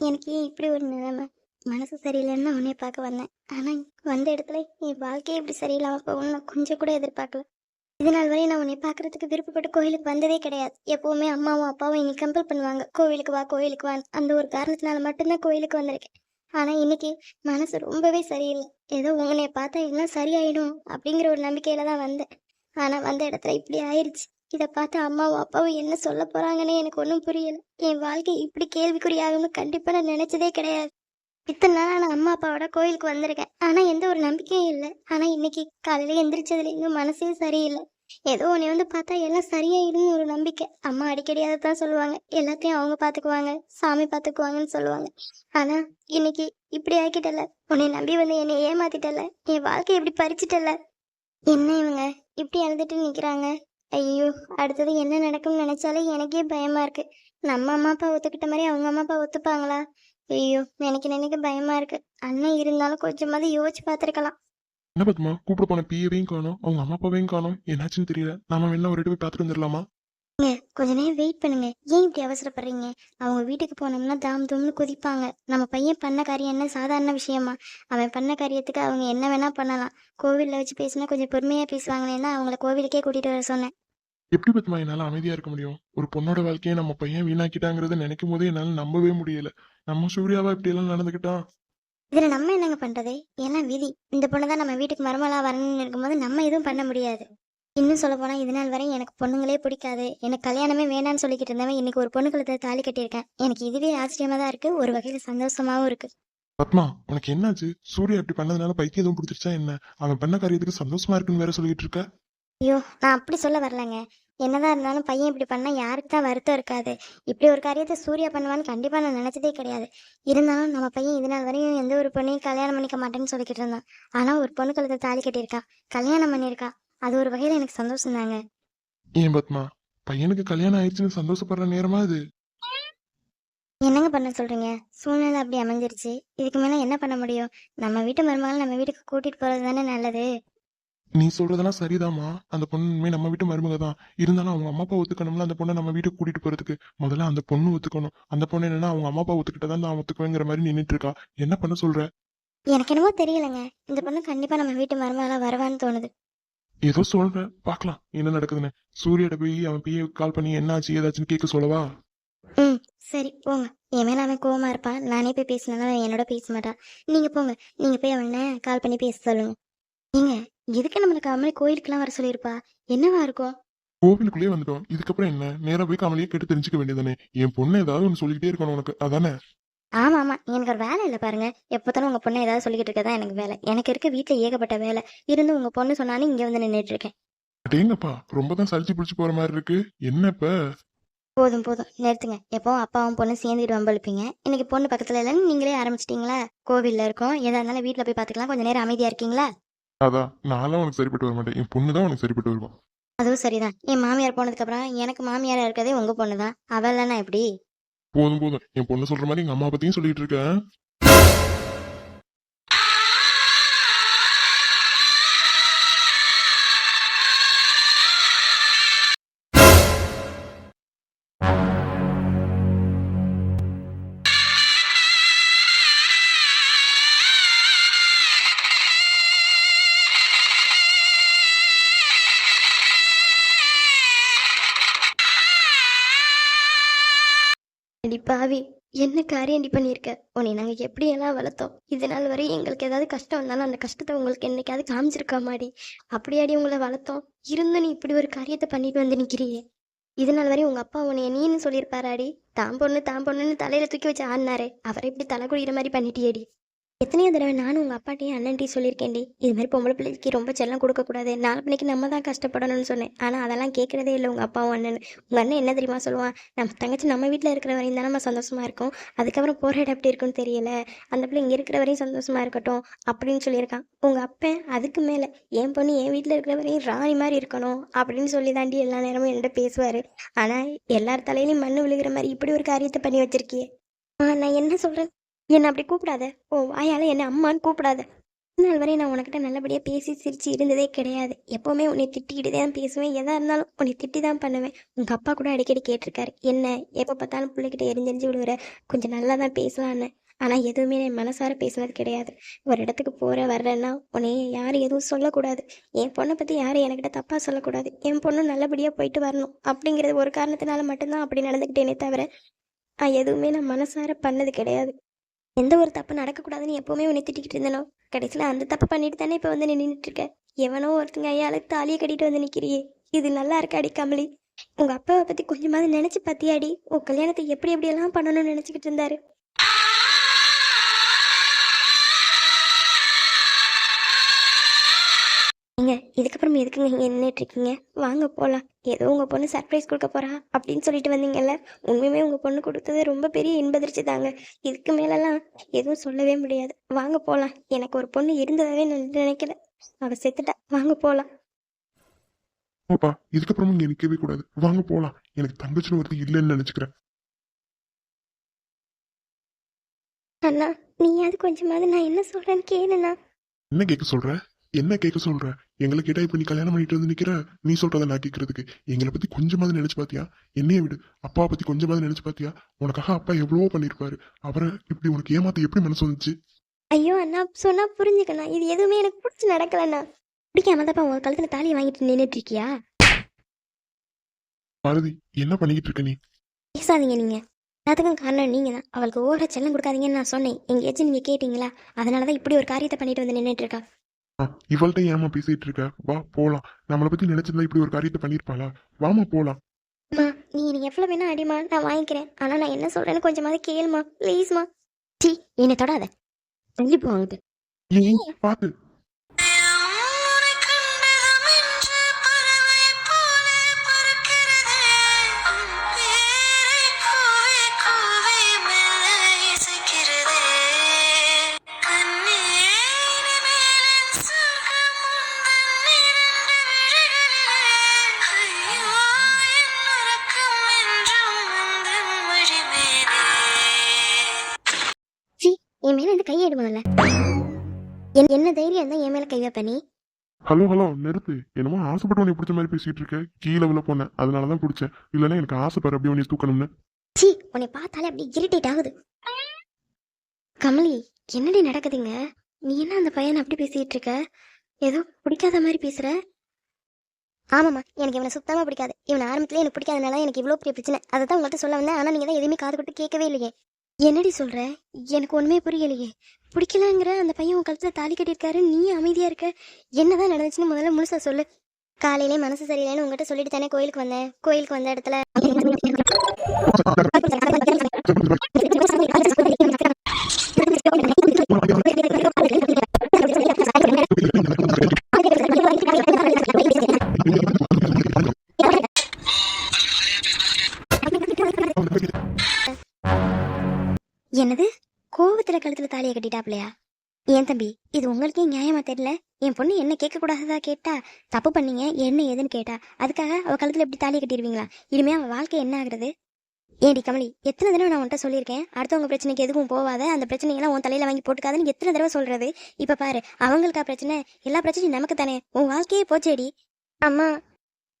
எனக்கு ஏன் இப்படி ஒரு நிலைமை? மனசு சரியில்லைன்னு தான் உன்னை பார்க்க வந்தேன். ஆனால் வந்த இடத்துல என் வாழ்க்கையே இப்படி சரியில்லாமல் போகணும்னு நான் கொஞ்சம் கூட எதிர்பார்க்கல. இது நாள் வரை நான் உன்னை பார்க்கறதுக்கு விருப்பப்பட்டு கோயிலுக்கு வந்ததே கிடையாது. எப்போவுமே அம்மாவும் அப்பாவும் என்னை கம்பல் பண்ணுவாங்க. கோவிலுக்கு வா கோவிலுக்கு வா அந்த ஒரு காரணத்தினால மட்டும்தான் கோயிலுக்கு வந்திருக்கேன். ஆனால் இன்னைக்கு மனசு ரொம்பவே சரியில்லை. ஏதோ உன்னை பார்த்தா எல்லாம் சரியாயிடும் அப்படிங்கிற ஒரு நம்பிக்கையில தான் வந்தேன். ஆனால் வந்த இடத்துல இப்படி ஆயிடுச்சு இதை பார்த்து அம்மாவும் அப்பாவும் என்ன சொல்ல போறாங்கன்னு எனக்கு ஒன்றும் புரியல. என் வாழ்க்கை இப்படி கேள்விக்குறியாகும்னு கண்டிப்பாக நான் நினச்சதே கிடையாது. இத்தனை நாள் நான் அம்மா அப்பாவோட கோயிலுக்கு வந்திருக்கேன். ஆனால் எந்த ஒரு நம்பிக்கையும் இல்லை. ஆனால் இன்னைக்கு காலையில் எந்திரிச்சதுலேருந்து மனசே சரியில்லை. ஏதோ உன்னை வந்து பார்த்தா எல்லாம் சரியாயிடும்னு ஒரு நம்பிக்கை. அம்மா அடிக்கடி அதை தான் சொல்லுவாங்க. எல்லாத்தையும் அவங்க பார்த்துக்குவாங்க. சாமி பார்த்துக்குவாங்கன்னு சொல்லுவாங்க. ஆனால் இன்னைக்கு இப்படி ஆக்கிட்டல உன்னை நம்பி வந்து என்னை ஏமாத்திட்டல. என் வாழ்க்கை இப்படி பறிச்சிட்டல. என்ன இவங்க? இப்படி அழுதுட்டு நிற்கிறாங்க ஐயோ அடுத்தது என்ன நடக்கும்னு நினைச்சாலே எனக்கே பயமா இருக்கு. நம்ம அம்மா அப்பா ஒத்துக்கிட்ட மாதிரி அவங்க அம்மா அப்பா ஒத்துப்பாங்களா? ஐயோ எனக்கு நினைக்க பயமா இருக்கு. அண்ணன் இருந்தாலும் கொஞ்சமாவது யோசிச்சு பார்த்துருக்கலாம். என்ன பத்மா? கூப்பிட போன பிஏவையும் காணும் அவங்க அம்மா அப்பாவையும் காணும். என்னாச்சுன்னு தெரியல. நாம வேணா ஒரு போய் பார்த்துட்டு வந்துடலாமா கொஞ்ச நேரம் வெயிட் பண்ணுங்க. ஏன் இப்படி அவசரப்படுறீங்க? அவங்க வீட்டுக்கு போனோம்னா தாம் தூம்னு குதிப்பாங்க. நம்ம பையன் பண்ண காரியம் என்ன? சாதாரண விஷயமா? அவன் பண்ண காரியத்துக்கு அவங்க என்ன வேணா பண்ணலாம். கோவில்ல வச்சு பேசினா கொஞ்சம் பொறுமையா பேசுவாங்களேன்னா அவங்கள கோவிலுக்கே கூட்டிட்டு வர சொன்னேன். எப்படி பத்மா என்னால அமைதியா இருக்க முடியும்? ஒரு பொண்ணோட வாழ்க்கையை நம்ம பையன் வீணாக்கிட்டாங்கிறத நினைக்கும் போதே என்னால நம்பவே முடியல. நம்ம சூர்யாவா இப்படி எல்லாம் நடந்துக்கிட்டான் இதுல நம்ம என்னங்க பண்றது? எல்லாம் விதி. இந்த பொண்ணு தான் நம்ம வீட்டுக்கு மருமலா வரணும்னு இருக்கும்போது நம்ம எதுவும் பண்ண முடியாது. இன்னும் சொல்ல போனா இது நாள் வரை எனக்கு பொண்ணுங்களே பிடிக்காது. எனக்கு கல்யாணமே வேணாம்னு சொல்லிக்கிட்டு இருந்தவன் இன்னைக்கு ஒரு பொண்ணு கழுத்தை தாலி கட்டியிருக்கேன். எனக்கு இதுவே ஆச்சரியமா தான் இருக்கு. ஒரு வகையில சந்தோஷமாவும் இருக்கு. பத்மா உனக்கு என்னாச்சு? சூர்யா இப்படி பண்ணதுனால பைத்தியம் எதுவும் பிடிச்சிருச்சா என்ன? அவன் பண்ண காரியத்துக்கு சந்தோஷமா இருக்குன்னு வேற சொல்லிட்டு இருக்க. ஐயோ நான் அப்படி சொல்ல வரலங்க. என்னதான் இருந்தாலும் பையன் இப்படி பண்ணா யாருக்கு தான் வருத்தம் இருக்காது. இப்படி ஒரு காரியத்தை சூர்யா பண்ணுவான்னு கண்டிப்பா நான் நினைச்சதே கிடையாது. இருந்தாலும் நம்ம பையன் இது நாள் வரையும் எந்த ஒரு பொண்ணையும் கல்யாணம் பண்ணிக்க மாட்டேன்னு சொல்லிக்கிட்டு இருந்தான். ஆனா ஒரு பொண்ணு கழுத்தை தாலி கட்டியிருக்கான். கல்யாணம் பண்ணியிருக்கான். அது ஒரு வகையில எனக்கு சந்தோஷம் தாங்க ஏன் பத்மா பையனுக்கு கல்யாணம் ஆயிடுச்சுன்னு சந்தோஷப்படுற நேரமா இது என்னங்க பண்ண சொல்றீங்க? சூழ்நிலை அப்படி அமைஞ்சிருச்சு. இதுக்கு மேல என்ன பண்ண முடியும்? நம்ம வீட்டு மருமகள் நம்ம வீட்டுக்கு கூட்டிட்டு போறது தானே நல்லது. நீ சொல்றதெல்லாம் சரிதாம்மா. அந்த பொண்ணு இனிமே நம்ம வீட்டு மருமக தான். இருந்தாலும் அவங்க அம்மா அப்பா ஒத்துக்கணும்ல அந்த பொண்ணை நம்ம வீட்டுக்கு கூட்டிட்டு போறதுக்கு. முதல்ல அந்த பொண்ணு ஒத்துக்கணும். அந்த பொண்ணு என்னன்னா அவங்க அம்மா அப்பா ஒத்துக்கிட்டதான் நான் ஒத்துக்குவேங்கிற மாதிரி நின்னுட்டு இருக்கா. என்ன பண்ண சொல்ற? எனக்கு என்னமோ தெரியலங்க. இந்த பொண்ணு கண்டிப்பா நம்ம வீட்டு மருமகளா வருவான்னு தோணுது. ஏதோ சொல்ற பார்க்கலாம். என்ன நடக்குதுன்னு. சூர்யாட்ட போய் அவன் பிஏ கால் பண்ணி என்ன ஆச்சு ஏதாச்சுன்னு கேட்க சொல்லவா? ம் சரி போங்க. என் மேல அவன் கோவமா இருப்பான் நானே போய் பேசினாலும் அவன் என்னோட பேச மாட்டான் நீங்க போங்க. நீங்க போய் அவனை கால் பண்ணி பேச சொல்லுங்க. ஏங்க எதுக்கு நம்மளுக்கு அவன் கோயிலுக்கெல்லாம் வர சொல்லியிருப்பா? என்னவா இருக்கும்? கோவிலுக்குள்ளே வந்துட்டோம். இதுக்கப்புறம் என்ன? நேரா போய் கமலையே கேட்டு தெரிஞ்சுக்க வேண்டியதானே என் பொண்ணு ஏதாவது ஒன்று சொல்லிக்கிட்டே இருக்கணும் உனக்கு. அதானே? ஆமா ஆமா எனக்கு ஒரு வேலை இல்லை பாருங்க. எப்போத்தாலும் உங்க பொண்ணை ஏதாவது சொல்லிக்கிட்டு இருக்கதான் எனக்கு வேலை. எனக்கு இருக்க வீட்டுல ஏகப்பட்ட வேலை. இருந்து உங்க பொண்ணு சொன்னாலும் இங்க வந்து நின்றுட்டு இருக்கேன். அடேங்கப்பா ரொம்ப தான் சளிச்சு பிடிச்சு போற மாதிரி இருக்கு. என்ன இப்ப? போதும் போதும். நிறுத்துங்க. எப்போ அப்பாவும் பொண்ணு சேர்ந்துட்டு வம்பழுப்பீங்க இன்னைக்கு பொண்ணு பக்கத்துல இல்லைன்னு நீங்களே ஆரம்பிச்சிட்டீங்களா? கோவில்ல இருக்கோம். எதா இருந்தாலும் வீட்டுல போய் பாத்துக்கலாம் கொஞ்ச நேரம் அமைதியா இருக்கீங்களா? அதான். நான்லாம் உனக்கு சரிப்பட்டு வர மாட்டேன். என் பொண்ணு தான் உனக்கு சரிப்பட்டு வருவான் அதுவும் சரிதான். என் மாமியார் போனதுக்கு அப்புறம் எனக்கு மாமியாரா இருக்கதே உங்க பொண்ணு தான் அவள் இல்லைன்னா எப்படி? போதும் போதும். என் பொண்ணு சொல்ற மாதிரி எங்க அம்மா பத்தியும் சொல்லிட்டு இருக்கேன். அடி பாவி என்ன காரியண்டி பண்ணியிருக்க? உன்னை நாங்கள் எப்படியெல்லாம் வளர்த்தோம்? இது நாள் வரை எங்களுக்கு ஏதாவது கஷ்டம் வந்தாலும் அந்த கஷ்டத்தை உங்களுக்கு என்னைக்காவது காமிச்சிருக்கா மாடி? அப்படியாடி உங்களை வளர்த்தோம்? இருந்தும் நீ இப்படி ஒரு காரியத்தை பண்ணிட்டு வந்து நிற்கிறியே இது நாள் வரை உங்க அப்பா உன்னை நீன்னு சொல்லியிருப்பாராடி. தான் பொண்ணு தான் பொண்ணுன்னு தலையில தூக்கி வச்சு ஆடினாரு. அவரை இப்படி தலை குடிக்கிற மாதிரி பண்ணிட்டியேடி. எத்தனையோ தடவை நானும் உங்கள் அப்பாட்டையும் அண்ணன்ட்டையும் சொல்லியிருக்கேன்டி. இது மாதிரி பொம்பளை பிள்ளைக்கு ரொம்ப செல்லம் கொடுக்கக்கூடாது நாலு பிள்ளைக்கு நம்ம தான் கஷ்டப்படணும்னு சொன்னேன். ஆனால் அதெல்லாம் கேட்குறதே இல்லை உங்கள் அப்பாவும் அண்ணன் உங்கள் அண்ணன் என்ன தெரியுமா சொல்லுவான்? நம்ம தங்கச்சி நம்ம வீட்டில் இருக்கிற வரையும் தான் நம்ம சந்தோஷமாக இருக்கும். அதுக்கப்புறம் போகிற இடம் எப்படி இருக்குன்னு தெரியல. அந்த பிள்ளை இங்கே இருக்கிற வரையும் சந்தோஷமாக இருக்கட்டும் அப்படின்னு சொல்லியிருக்கான். உங்கள் அப்பன் அதுக்கு மேலே என் பொண்ணு என் வீட்டில் இருக்கிற வரையும் ராணி மாதிரி இருக்கணும் அப்படின்னு சொல்லி தாண்டி எல்லா நேரமும் என்கிட்ட பேசுவார். ஆனால் எல்லார் தலையிலையும் மண்ணு விழுகிற மாதிரி இப்படி ஒரு காரியத்தை பண்ணி வச்சிருக்கியே. நான் என்ன சொல்கிறேன் என்னை அப்படி கூப்பிடாத. ஓ வாயால் என்னை அம்மான்னு கூப்பிடாத. நாள் வரை நான் உனக்கிட்ட நல்லபடியாக பேசி சிரிச்சு இருந்ததே கிடையாது. எப்போவுமே உன்னை திட்டிக்கிட்டு தான் பேசுவேன். எதாக இருந்தாலும் உன்னை திட்டி தான் பண்ணுவேன். உங்கள் அப்பா கூட அடிக்கடி கேட்டிருக்காரு. என்ன எப்போ பார்த்தாலும் பிள்ளைகிட்ட எரிஞ்செரிஞ்சு விடுவேற கொஞ்சம் நல்லா தான் பேசலான்னு. ஆனால் எதுவுமே என் மனசார பேசுனது கிடையாது. ஒரு இடத்துக்கு போகிற வர்றேன்னா உன்னைய யாரும் எதுவும் சொல்லக்கூடாது. என் பொண்ணை பற்றி யாரும் என்கிட்ட தப்பாக சொல்லக்கூடாது. என் பொண்ணு நல்லபடியாக போயிட்டு வரணும் அப்படிங்கிறது ஒரு காரணத்தினால மட்டும்தான் அப்படி நடந்துக்கிட்டேனே தவிர நான் எதுவுமே நான் மனசார பண்ணது கிடையாது. எந்த ஒரு தப்பு நடக்கக்கூடாதுன்னு எப்போவுமே உன்னை திட்டிக்கிட்டு இருந்தனோ? கடைசியில் அந்த தப்பு பண்ணிட்டு தானே இப்போ வந்து நின்றுட்டு இருக்க எவனோ ஒருத்தங்க ஐயாளுக்கு தாலியை கட்டிட்டு வந்து நிற்கிறியே இது நல்லா இருக்காடி கமலி? உங்கள் அப்பாவை பற்றி கொஞ்சமாவது நினச்சி பார்த்தியாடி உன் கல்யாணத்தை எப்படி எப்படியெல்லாம் பண்ணணும்னு நினச்சிக்கிட்டு இருந்தாரு? இதுக்கப்புறம் எதுக்குங்க நின்றுட்டு இருக்கீங்க வாங்க போகலாம் ஏதோ உங்கள் பொண்ணு சர்ப்ரைஸ் கொடுக்க போறா அப்படின்னு சொல்லிட்டு வந்தீங்கல்ல? உண்மையுமே உங்கள் பொண்ணு கொடுத்தது ரொம்ப பெரிய இன்பதிர்ச்சி தாங்க. இதுக்கு மேலெல்லாம் எதுவும் சொல்லவே முடியாது. வாங்க போகலாம் எனக்கு ஒரு பொண்ணு இருந்ததாவே நான் நினைக்கல. அவ செத்துட்டா. வாங்க போகலாம் பாப்பா இதுக்கப்புறமும் இங்க நிக்கவே கூடாது. வாங்க போலாம். எனக்கு தங்கச்சின்னு ஒருத்தி இல்லைன்னு நினைச்சுக்கிறேன். அண்ணா நீயாவது கொஞ்சமாவது நான் என்ன சொல்றேன்னு கேளுண்ணா. என்ன கேட்க சொல்ற? என்ன கேட்க சொல்ற? எங்களை கேட்டா இப்ப நீ கல்யாணம் பண்ணிட்டு வந்து நிக்கிற நீ சொல்றத நான் கேட்கறதுக்கு எங்களை பத்தி கொஞ்சமாவது நினைச்சு பாத்தியா? என்னைய விடு. அப்பாவை பத்தி கொஞ்சமாவது நினைச்சு பாத்தியா? உனக்காக அப்பா எவ்வளவோ பண்ணிருப்பாரு. அவரை இப்படி உனக்கு ஏமாத்த எப்படி மனசு வந்துச்சு? ஐயோ அண்ணா சொன்னா புரிஞ்சுக்கண்ணா. இது எதுவுமே எனக்கு பிடிச்சி நடக்கலண்ணா. பிடிக்காம தான் உங்க கழுத்துல தாலியை வாங்கிட்டு நின்றுட்டு இருக்கியா? பாரதி என்ன பண்ணிக்கிட்டு இருக்க நீ? பேசாதீங்க நீங்க. எல்லாத்துக்கும் காரணம் நீங்க தான் அவளுக்கு ஓர செல்லம் கொடுக்காதீங்கன்னு நான் சொன்னேன். எங்கேயாச்சும் நீங்க கேட்டீங்களா? அதனால தான் இப்படி ஒரு காரியத்தை பண்ணிட்டு வந்து நின்றுட்டு இருக்கா. ஆ, இவள்ட்ட ஏமா பேசிட்டு இருக்க? வா போலாம். நம்மளை பத்தி நினைச்சிருந்தா இப்படி ஒரு காரியத்தை பண்ணிருப்பாளா? வாமா போலாம். அம்மா நீ எனக்கு எவ்வளோ வேணா அடிமா நான் வாங்கிக்கிறேன். ஆனா நான் என்ன சொல்றேன்னு கொஞ்சமாவது கேளுமா. ப்ளீஸ்மா டி என்னை தொடாத. தள்ளி போவாங்க பாத்து. என்ன தைரியம் தான் என் மேல கை வைப்ப நீ? ஹலோ ஹலோ நிறுத்து. என்னமோ ஆசைப்பட்டு உன்னை பிடிச்ச மாதிரி பேசிட்டு இருக்க. கீழே விழ போனேன் அதனாலதான் பிடிச்சேன். இல்லைன்னா எனக்கு ஆசைப்படுற அப்படி உன்னை தூக்கணும்னு. சி உன்னை பார்த்தாலே அப்படி இரிட்டேட் ஆகுது. கமலி என்னடி நடக்குதுங்க? நீ என்ன அந்த பையனை அப்படி பேசிட்டு இருக்க? ஏதோ பிடிக்காத மாதிரி பேசுற? ஆமாம்மா எனக்கு இவனை சுத்தமாக பிடிக்காது. இவனை ஆரம்பத்துல எனக்கு பிடிக்காதனால எனக்கு இவ்வளோ பெரிய பிரச்சனை. அதை தான் உங்கள்கிட்ட சொல்ல வந்தேன். ஆனால் நீங்கள் தான் எதுவுமே காது கொடுத்து கேட்கவே இல்லையே. என்னடி சொல்ற? எனக்கு ஒன்றுமே புரியலையே. பிடிக்கலங்கிற அந்த பையன் உன் கழுத்தில் தாலி கட்டியிருக்காரு நீ அமைதியாக இருக்க. என்னதான் நடந்துச்சுன்னு முதல்ல முழுசா சொல்லு. காலையிலே மனசு சரியில்லைன்னு உங்ககிட்ட சொல்லிட்டு தானே கோயிலுக்கு வந்தேன். கோயிலுக்கு வந்த இடத்துல தாலியை ஏன் தம்பி இது உங்களுக்கே நியாயமா தெரியல? என் பொண்ணு என்ன கேட்க கூடாததா கேட்டா தப்பு பண்ணீங்க என்ன ஏதுன்னு கேட்டா அதுக்காக அவ கழுத்துல எப்படி தாலி கட்டிடுவீங்களா? இனிமே அவன் வாழ்க்கை என்ன ஆகுறது? ஏடி கமலி எத்தனை தடவை நான் உன்கிட்ட சொல்லியிருக்கேன்? அடுத்தவங்க பிரச்சனைக்கு எதுவும் போவாத அந்த பிரச்சனையெல்லாம் உன் தலையில வாங்கி போட்டுக்காதுன்னு எத்தனை தடவை சொல்றது? இப்ப பாரு அவங்களுக்கா பிரச்சனை? எல்லா பிரச்சனையும் நமக்கு தானே உன் வாழ்க்கையே போச்சேடி. அம்மா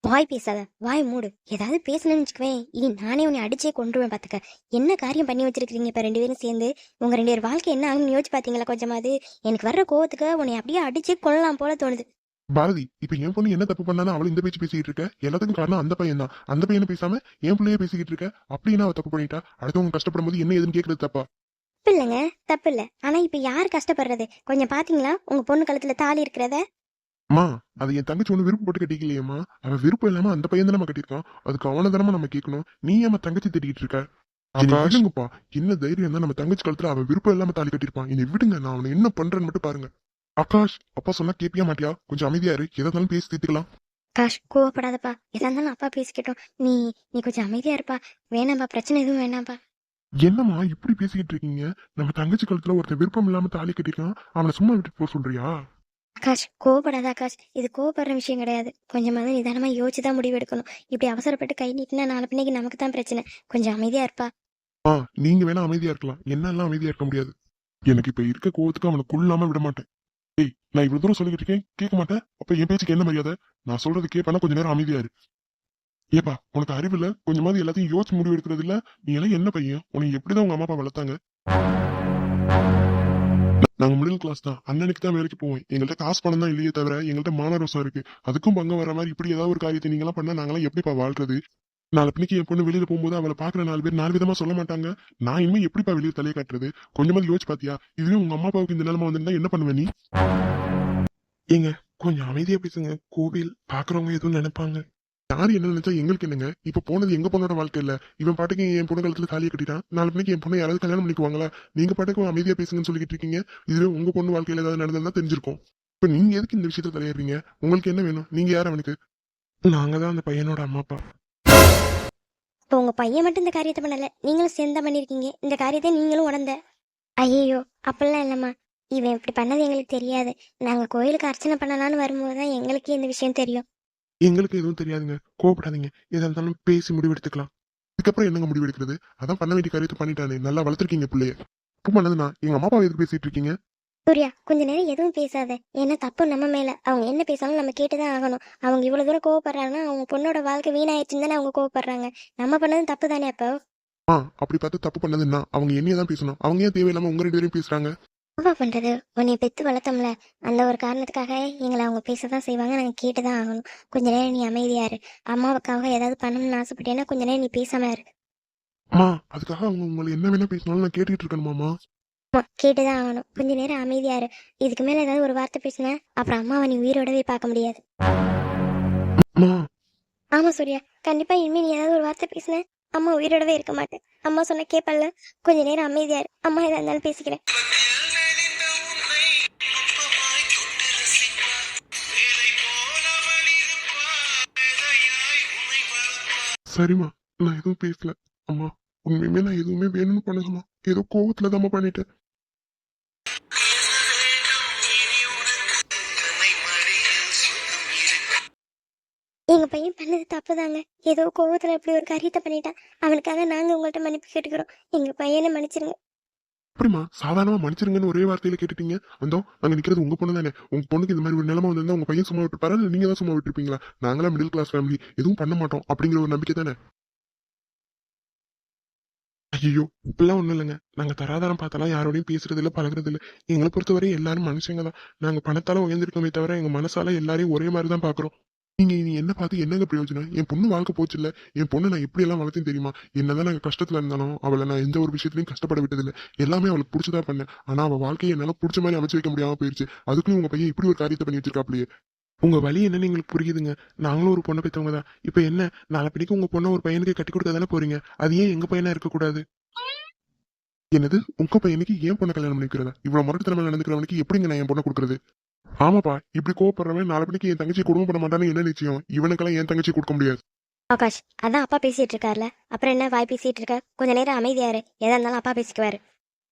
வாய் பேசாத வாய் மூடு. ஏதாவது பேசணும்னு வச்சுக்குவேன் இனி நானே உன்னை அடிச்சே கொண்டுருவேன் பாத்துக்க. என்ன காரியம் பண்ணி வச்சிருக்கீங்க இப்ப ரெண்டு பேரும் சேர்ந்து? உங்க ரெண்டு பேர் வாழ்க்கை என்ன ஆகும்னு யோசிச்சு பாத்தீங்களா கொஞ்சமாவது? எனக்கு வர்ற கோவத்துக்கு உன்னை அப்படியே அடிச்சு கொள்ளலாம் போல தோணுது. பாரதி இப்ப என் பொண்ணு என்ன தப்பு பண்ணாலும் அவளை இந்த பேச்சு பேசிக்கிட்டு இருக்க? எல்லாத்துக்கும் காரணம் அந்த பையன் தான். அந்த பையனை பேசாம என் பிள்ளையே பேசிக்கிட்டு இருக்க? அப்படின்னா அவ தப்பு பண்ணிட்டா? அடுத்தவங்க கஷ்டப்படும் போது என்ன ஏதுன்னு கேக்குறது தப்பா? தப்பு இல்லைங்க தப்பு இல்ல ஆனா இப்ப யார் கஷ்டப்படுறது? கொஞ்சம் பாத்தீங்களா? உங்க பொண்ணு கழுத்துல தாலி இருக்கிறத? அம்மா அது என் தங்கச்சி ஒண்ணு விருப்பப்பட்டு கட்டிக்கலையேம்மா. அவ விருப்பம் இல்லாம அந்த பையன் தானே கட்டியிருக்கான். அதுக்கு அவனை தானே நம்ம கேட்கணும். நீ ஏமா தங்கச்சி திட்டிக்கிட்டு இருக்க? என்னை விடுங்கப்பா. என்ன தைரியம் தான் நம்ம தங்கச்சி காலத்துல அவன் விருப்பம் இல்லாம தாலி கட்டியிருப்பான். என்னை விடுங்க நான் அவனை என்ன பண்றேன்னு மட்டும் பாருங்க. ஆகாஷ் அப்பா சொன்னா கேப்பியா மாட்டியா? கொஞ்சம் அமைதியா இரு. எதா இருந்தாலும் பேசி தீர்த்துக்கலாம். காஷ் கோவப்படாதப்பா. எதா இருந்தாலும் அப்பா பேசிக்கிட்டோம். நீ நீ கொஞ்சம் அமைதியா இருப்பா. வேணாம்ப்பா பிரச்சனை எதுவும் வேணாம்ப்பா என்னம்மா இப்படி பேசிக்கிட்டு இருக்கீங்க? நம்ம தங்கச்சி காலத்துல ஒருத்தன் விருப்பம் இல்லாம தாலி கட்டியிருக்கான். அவனை சும்மா விட்டுட்டு போக சொல்றியா? ஆகாஷ் கோவப்படாத ஆகாஷ் இது கோவப்படுற விஷயம் கிடையாது. கொஞ்சமாவது நிதானமா யோசிச்சு தான் முடிவு எடுக்கணும். இப்படி அவசரப்பட்டு கை நீட்டினா நாலு பின்னைக்கு நமக்கு தான் பிரச்சனை. கொஞ்சம் அமைதியா இருப்பா. ஆ நீங்க வேணா அமைதியா இருக்கலாம். என்னெல்லாம் அமைதியா இருக்க முடியாது. எனக்கு இப்ப இருக்க கோவத்துக்கு அவனை கொள்ளாம விட மாட்டேன். ஏய் நான் இவ்வளவு தூரம் சொல்லிக்கிட்டு இருக்கேன். கேட்க மாட்டேன். அப்ப என் பேச்சுக்கு என்ன மரியாதை? நான் சொல்றது கேட்பேனா கொஞ்ச நேரம் அமைதியா இரு. ஏப்பா உனக்கு அறிவு இல்ல? கொஞ்சமாவது எல்லாத்தையும் யோசிச்சு முடிவு எடுக்கிறது இல்ல நீ எல்லாம் என்ன பையன்? உனக்கு எப்படிதான் உங்க அம்மா அப்பா வளர்த்தாங்க? நாங்க மிடில் கிளாஸ் தான். அண்ணனுக்கு தான் வேலைக்கு போவோம். எங்கள்கிட்ட காசு பணம் தான் இல்லையே தவிர எங்கள்கிட்ட மானரோசம் இருக்கு. அதுக்கும் பங்கம் வர மாதிரி இப்படி ஏதாவது ஒரு காரியத்தை நீங்களாம் பண்ணா நாங்களாம் எப்படிப்பா வாழ்றது? நாலு பின்னைக்கு என் பொண்ணு வெளியில போகும்போது அவளை பாக்குற நாலு பேர் நாலு விதமா சொல்ல மாட்டாங்க. நான் இனிமே எப்படிப்பா வெளியே தலையை காட்டுறது? கொஞ்சமாவது யோசிச்சு பாத்தியா? இதுவே உங்க அம்மா அப்பாவுக்கு இந்த நிலைமை வந்திருந்தா என்ன பண்ணுவ நீ? ஏங்க கொஞ்சம் அமைதியா பேசுங்க. கோவில் பாக்குறவங்க எதுவும் நினைப்பாங்க. யார் என்ன நினைச்சா எங்களுக்கு என்னங்க? இப்ப போனது எங்க பொண்ணோட வாழ்க்கை இல்ல. இவன் பாட்டுக்கு என் பொண்ணு காலத்துல தாலியை கட்டிட்டான். நாலு மணிக்கு என் பொண்ணை யாராவது கல்யாணம் பண்ணிக்குவாங்களா? நீங்க பாட்டுக்கு அமைதியா பேசுங்கன்னு சொல்லிட்டு இருக்கீங்க. இதுவே உங்க பொண்ணு வாழ்க்கையில ஏதாவது நடந்ததுன்னா தெரிஞ்சிருக்கும். இப்ப நீங்க எதுக்கு இந்த விஷயத்த தலையிடுறீங்க உங்களுக்கு என்ன வேணும்? நீங்க யார் அவனுக்கு? நாங்க தான் அந்த பையனோட அம்மா அப்பா. இப்போ உங்க பையன் மட்டும் இந்த காரியத்தை பண்ணல. நீங்களும் சேர்ந்தா பண்ணிருக்கீங்க இந்த காரியத்தை நீங்களும் உடந்த ஐயோ அப்படிலாம் இல்லம்மா. இவன் இப்படி பண்ணது எங்களுக்கு தெரியாது. நாங்க கோயிலுக்கு அர்ச்சனை பண்ணலாம்னு வரும்போது தான் எங்களுக்கே இந்த விஷயம் தெரியும். எங்களுக்கு எதுவும் தெரியாதுங்க. கோவப்படாதீங்க. எதா இருந்தாலும் பேசி முடிவெடுத்துக்கலாம் இதுக்கப்புறம் என்னங்க முடிவெடுக்கிறது அதான் பண்ண வேண்டிய காரியத்தை பண்ணிட்டானே. நல்லா வளர்த்துருக்கீங்க பிள்ளைய. தப்பு பண்ணதுனா எங்க அம்மா அப்பா எதுக்கு பேசிட்டு இருக்கீங்க? சூர்யா கொஞ்ச நேரம் எதுவும் பேசாத. ஏன்னா தப்பு நம்ம மேல. அவங்க என்ன பேசாலும் நம்ம கேட்டுதான் ஆகணும். அவங்க இவ்வளவு தூரம் கோவப்படுறாங்கன்னா அவங்க பொண்ணோட வாழ்க்கை வீணாயிடுச்சுன்னு தானே அவங்க கோவப்படுறாங்க. நம்ம பண்ணதும் தப்பு தானே அப்போ? ஆ அப்படி பார்த்து தப்பு பண்ணதுன்னா அவங்க என்னைய தான் பேசணும். அவங்க ஏன் தேவையில்லாம உங்க ரெண்டு பேரும் பேசுறாங்க? என்னப்பா பண்றது? உன்னை பெத்து வளர்த்தோம்ல. அந்த ஒரு காரணத்துக்காக எங்களை அவங்க பேசதான் செய்வாங்க. நாங்க கேட்டுதான் ஆகணும். கொஞ்ச நேரம் நீ அமைதியா இரு. அம்மாவுக்காக ஏதாவது பண்ணணும்னு ஆசைப்பட்டேன்னா கொஞ்ச நேரம் நீ பேசாம இரு. அம்மா அதுக்காக அவங்க உங்களை என்ன வேணா பேசினாலும் நான் கேட்டுக்கிட்டு இருக்கணுமாமா அம்மா? கேட்டுதான் ஆகணும். கொஞ்ச நேரம் அமைதியா இரு. இதுக்கு மேல ஏதாவது ஒரு வார்த்தை பேசுன அப்புறம் அம்மாவை நீ உயிரோடவே பார்க்க முடியாது. ஆமா சூர்யா. கண்டிப்பா இனிமே நீ ஏதாவது ஒரு வார்த்தை பேசுன அம்மா உயிரோடவே இருக்க மாட்டேன். அம்மா சொன்ன கேப்பல்ல கொஞ்ச நேரம் அமைதியா இரு. அம்மா எதா இருந்தாலும் பேசிக்கிறேன். சரிம்மா நான் எதுவும் பேசல. அம்மா உண்மையுமே நான் எதுவுமே வேணும்னு பண்ணலம்மா. ஏதோ கோவத்துல தான் பண்ணிட்டேன். எங்க பையன் பண்ணது தப்பு தாங்க ஏதோ கோவத்துல இப்படி ஒரு காரியத்தை பண்ணிட்டான். அவனுக்காக நாங்க உங்கள்ட்ட மன்னிப்பு கேட்டுக்கிறோம். எங்க பையனை மன்னிச்சிருங்க. அப்படிமா சாதாரணமா மன்னிச்சிருங்கன்னு ஒரே வார்த்தையில கேட்டுட்டீங்க. வந்தோம் அங்க நிக்கிறது உங்க பொண்ணு தானே. உங்க பொண்ணுக்கு இந்த மாதிரி ஒரு நிலைமை வந்திருந்தா உங்க பையன் சும்மா விட்டு இல்ல நீங்க தான் சும்மா விட்டுருப்பீங்களா? நாங்களாம் மிடில் கிளாஸ் ஃபேமிலி எதுவும் பண்ண மாட்டோம் அப்படிங்கிற ஒரு நம்பிக்கை தானே? ஐயோ இப்பெல்லாம் ஒண்ணும் இல்லைங்க. நாங்க தராதாரம் பார்த்தாலும் யாரோடையும் பேசுறது இல்ல பழகிறது இல்ல. எங்களை பொறுத்தவரை எல்லாரும் மனுஷங்க தான். நாங்க பணத்தால உயர்ந்திருக்கோமே தவிர எங்க மனசால எல்லாரையும் ஒரே மாதிரி தான் பாக்குறோம் நீங்க இனி என்ன பார்த்து என்னங்க பிரயோஜனம்? என் பொண்ணு வாழ்க்கை போச்சு இல்ல என் பொண்ணு நான் எப்படி எல்லாம் வளர்த்தேன் தெரியுமா? என்னதான் நாங்க கஷ்டத்துல இருந்தாலும் அவளை நான் எந்த ஒரு விஷயத்துலயும் கஷ்டப்பட விட்டதில்ல. எல்லாமே அவளுக்கு பிடிச்சதா பண்ணேன். ஆனா அவள் வாழ்க்கையை என்னால பிடிச்ச மாதிரி அமைச்சு வைக்க முடியாம போயிருச்சு. அதுக்கும் உங்க பையன் இப்படி ஒரு காரியத்தை பண்ணி வச்சிருக்காப்லையே. உங்க வழி என்னன்னு எங்களுக்கு புரியுதுங்க. நாங்களும் ஒரு பொண்ணை பெற்றவங்க தான். இப்ப என்ன? நாளை உங்க பொண்ணை ஒரு பையனுக்கு கட்டி கொடுக்க தானே போறீங்க? அது ஏன் எங்க பையனா இருக்கக்கூடாது என்னது? உங்க பையனுக்கு ஏன் பொண்ணை கல்யாணம் பண்ணிக்கிறதா இவ்வளவு முரட்டுத்தனமா நடந்துக்கிறவனுக்கு எப்படிங்க நான் என் பொண்ணை கொடுக்குறது? ஆமாப்பா இப்படி கோவப்படுறவன் நாளை பிடிக்கு என் தங்கச்சி குடும்பம் பண்ண மாட்டான்னு என்ன நிச்சயம்? இவனுக்கெல்லாம் என் தங்கச்சி கொடுக்க முடியாது. ஆகாஷ் அதான் அப்பா பேசிட்டு இருக்கார்ல. அப்புறம் என்ன வாய் பேசிட்டு இருக்க? கொஞ்ச நேரம் அமைதியா இரு. எதா இருந்தாலும் அப்பா பேசிக்குவாரு.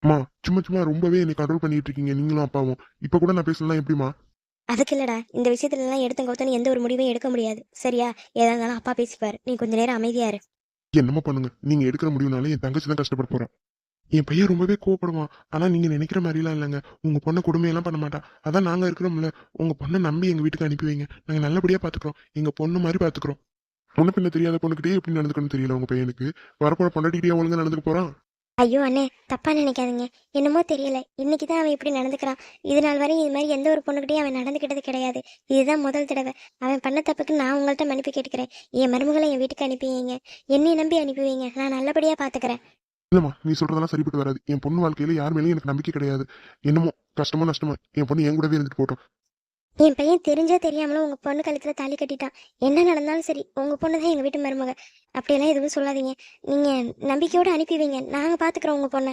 அம்மா சும்மா சும்மா ரொம்பவே என்னை கண்ட்ரோல் பண்ணிட்டு இருக்கீங்க. நீங்களும் அப்பாவும். இப்ப கூட நான் பேசலாம் எப்படிமா அதுக்கு இல்லடா. இந்த விஷயத்துல எல்லாம் எடுத்து கவுத்தனு எந்த ஒரு முடிவையும் எடுக்க முடியாது. சரியா? எதா இருந்தாலும் அப்பா பேசிப்பாரு நீ கொஞ்ச நேரம் அமைதியா இரு. என்னமா பண்ணுங்க? நீங்க எடுக்கிற முடிவுனால என் தங்கச்சி தான் கஷ்டப்பட போறேன் என் பையன் ரொம்பவே கோவப்படுவான். ஆனா நீங்க நினைக்கிற மாதிரிலாம் இல்லைங்க. உங்க பொண்ணை கொடுமையெல்லாம் பண்ண மாட்டா. அதான் நாங்க இருக்கிறோம்ல. உங்க பொண்ணை நம்பி எங்கள் வீட்டுக்கு அனுப்பி வைங்க. நாங்கள் நல்லபடியா பார்த்துக்குறோம் எங்க பொண்ணு மாதிரி பார்த்துக்குறோம் பொண்ணு பின்ன தெரியாத பொண்ணுக்கிட்டே எப்படி நடந்துக்கணும்னு தெரியல உங்கள் பையனுக்கு? வரப்போற பொண்டாட்டிக்கிட்டே ஒழுங்கா நடந்துக்க போறான்? ஐயோ அண்ணே தப்பா நினைக்காதீங்க. என்னமோ தெரியல. இன்னைக்கு தான் அவன் இப்படி நடந்துக்கிறான். இது நாள் வரையும் இது மாதிரி எந்த ஒரு பொண்ணுக்கிட்டையும் அவன் நடந்துக்கிட்டது கிடையாது. இதுதான் முதல் தடவை. அவன் பண்ண தப்புக்கு நான் உங்கள்கிட்ட மன்னிப்பு கேட்டுக்கிறேன். என் மருமகளை என் வீட்டுக்கு அனுப்பி வைங்க. என்னை நம்பி அனுப்பி வைங்க. நான் நல்லபடியா பார்த்துக்கிறேன் இல்லம்மா நீ சொல்றதெல்லாம் சரிப்பட்டு வராது. என் பொண்ணு வாழ்க்கையில யார் மேலேயும் எனக்கு நம்பிக்கை கிடையாது. என்னமோ கஷ்டமோ நஷ்டமோ என் பொண்ணு என் கூடவே இருந்துட்டு போட்டோம் என் பையன் தெரிஞ்சோ தெரியாமலும் உங்க பொண்ணு கழுத்துல தாலி கட்டிட்டான். என்ன நடந்தாலும் சரி உங்க பொண்ணு தான் எங்க வீட்டு மருமக. அப்படியெல்லாம் எதுவும் சொல்லாதீங்க. நீங்க நம்பிக்கையோட அனுப்பி வைங்க நாங்க பாத்துக்கிறோம் உங்க பொண்ணை.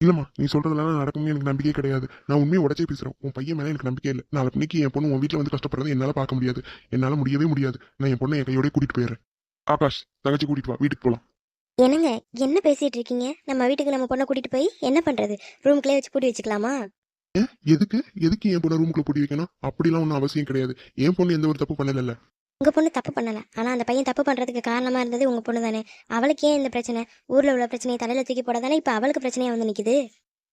இல்லம்மா நீ சொல்றதெல்லாம் நடக்கும்னு எனக்கு நம்பிக்கையே கிடையாது. நான் உண்மையை உடச்சே பேசுறேன். உன் பையன் மேல எனக்கு நம்பிக்கை இல்லை. நாளை பின்னைக்கு என் பொண்ணு உன் வீட்டுல வந்து கஷ்டப்படுறதை என்னால பார்க்க முடியாது. என்னால முடியவே முடியாது. நான் என் பொண்ணை என் கையோட கூட்டிட்டு போயிடுறேன். ஆகாஷ் தங்கச்சி கூட்டிட்டு வா. வீட்டுக்கு போலாம். என்னங்க என்ன பேசிட்டு இருக்கீங்க? நம்ம வீட்டுக்கு நம்ம பொண்ணை கூட்டிட்டு போய் என்ன பண்றது? ரூம்குள்ளே வச்சு பூட்டி வச்சுக்கலாமா? எதுக்கு? எதுக்கு என் பொண்ணை ரூமுக்குள்ள பூட்டி வைக்கணும்? அப்படிலாம் ஒன்றும் அவசியம் கிடையாது. என் பொண்ணு எந்த ஒரு தப்பு பண்ணல உங்க பொண்ணு தப்பு பண்ணல. ஆனா அந்த பையன் தப்பு பண்றதுக்கு காரணமா இருந்தது உங்க பொண்ணு தானே. அவளுக்கு ஏன் இந்த பிரச்சனை? ஊர்ல உள்ள பிரச்சனையை தலையில தூக்கி போடாதானே இப்ப அவளுக்கு பிரச்சனையா வந்து நிக்குது?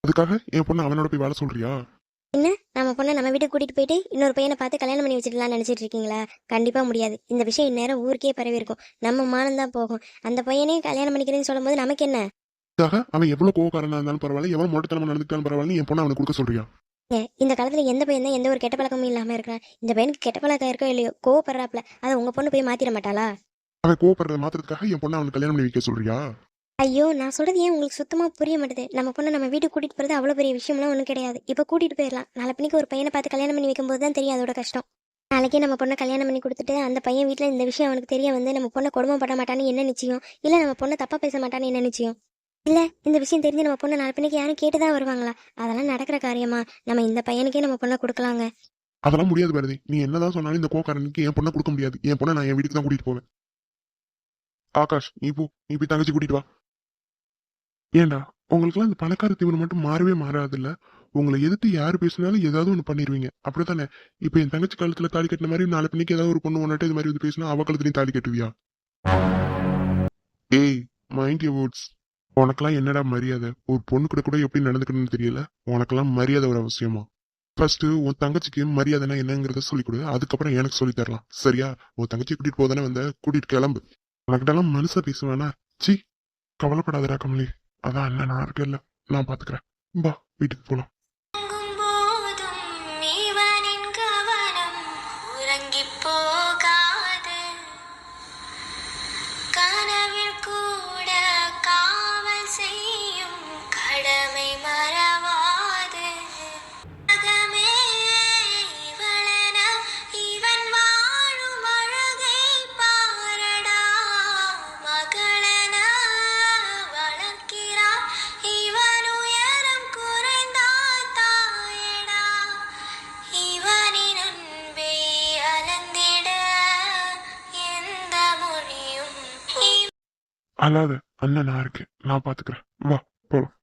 அதுக்காக என் பொண்ணு அவனோட போய் வாழ சொல்றியா? என்ன? நம்ம பொண்ணை நம்ம வீட்டுக்கு கூட்டிட்டு போயிட்டு இன்னொரு பையனை பார்த்து கல்யாணம் பண்ணி வச்சிடலாம்னு நினைச்சிட்டு இருக்கீங்களா? கண்டிப்பா முடியாது. இந்த விஷயம் இந்நேரம் ஊருக்கே பரவி இருக்கும். நம்ம மானம் தான் போகும். அந்த பையனையும் கல்யாணம் பண்ணிக்கிறேன்னு சொல்லும்போது நமக்கு என்ன? அவன் எவ்வளவு கோவக்காரனா இருந்தாலும் பரவாயில்ல. எவ்வளவு மொட்டத்தனமா நடந்துக்கிட்டாலும் பரவாயில்ல. என் பொண்ணை அவனுக்கு கொடுக்க சொல்றியா? இந்த காலத்துல எந்த பையன் தான் எந்த ஒரு கெட்ட பழக்கமும் இல்லாம இருக்கிறான். இந்த பையனுக்கு கெட்ட பழக்கம் இருக்கோ இல்லையோ கோவப்படுறாப்ல அதை உங்க பொண்ணு போய் மாத்திர மாட்டாளா? அவன் கோவப்படுறத மாத்திரத்துக்காக என் பொண்ணை அவனுக்கு கல்யாணம் பண்ணி வைக்க சொல்றியா? ஐயோ நான் சொல்றது ஏன் உங்களுக்கு சுத்தமா புரிய மாட்டேது? நம்ம பொண்ணை நம்ம வீட்டுக்கு கூட்டிட்டு போறது அவ்வளவு பெரிய விஷயம்லாம் ஒன்றும் கிடையாது. இப்போ கூட்டிட்டு போயிடலாம். நாளை பின்னிக்கு ஒரு பையனை பார்த்து கல்யாணம் பண்ணி வைக்கும்போது தான் தெரியும் அதோட கஷ்டம். நாளைக்கே நம்ம பொண்ணை கல்யாணம் பண்ணி கொடுத்துட்டு அந்த பையன் வீட்டில் இந்த விஷயம் அவனுக்கு தெரிய வந்து நம்ம பொண்ணை கொடுமைப்பட மாட்டான்னு என்ன நிச்சயம்? இல்லை நம்ம பொண்ணை தப்பா பேச மாட்டான்னு என்ன நிச்சயம்? இல்லை இந்த விஷயம் தெரிஞ்சு நம்ம பொண்ணை நாலு பின்னிக்கு யாரும் கேட்டு தான் வருவாங்களா? அதெல்லாம் நடக்கிற காரியமா? நம்ம இந்த பையனுக்கே நம்ம பொண்ணை கொடுக்கலாங்க. அதெல்லாம் முடியாது பாரதி. நீ என்னதான் சொன்னாலும் இந்த கோக்காரனுக்கு என் பொண்ணை கொடுக்க முடியாது. என் பொண்ணை நான் என் வீட்டுக்கு தான் கூட்டிட்டு போவேன். ஆகாஷ் நீ போ. நீ போய் தங்கச்சி கூட்டிட்டு வா. ஏண்டா உங்களுக்குலாம் இந்த பணக்கார தீவனம் மட்டும் மாறவே மாறாதுல்ல? உங்களை எதிர்த்து யார் பேசினாலும் ஏதாவது ஒன்று பண்ணிடுவீங்க அப்படித்தானே? இப்போ என் தங்கச்சி காலத்தில் தாலி கட்டின மாதிரி நாளை பின்னிக்கு ஏதாவது ஒரு பொண்ணு ஒன்னாட்டு இது மாதிரி வந்து பேசினா அவ காலத்துலையும் தாலி கட்டுவியா? ஏய் மைண்ட் யூ வேர்ட்ஸ் உனக்கெல்லாம் என்னடா மரியாதை? ஒரு பொண்ணு கூட கூட எப்படி நடந்துக்கணும்னு தெரியல? உனக்கெல்லாம் மரியாதை ஒரு அவசியமா? ஃபர்ஸ்ட் உன் தங்கச்சிக்கு மரியாதைனா என்னங்கிறத சொல்லிக் கொடு. அதுக்கப்புறம் எனக்கு சொல்லி தரலாம். சரியா? உன் தங்கச்சி கூட்டிட்டு போதானே வந்த? கூட்டிட்டு கிளம்பு. உனக்கிட்டலாம் மனுஷ பேசுவேனா? சி கவலைப்படாதடா கமலி. அதான் இல்லை நான் இருக்கேன்ல நான் பாத்துக்கிறேன். பா வீட்டுக்கு போலாம். மொழியும் அல்லாத அண்ணன் நான் இருக்கேன். நான் பாத்துக்கிறேன். வா போலாம்.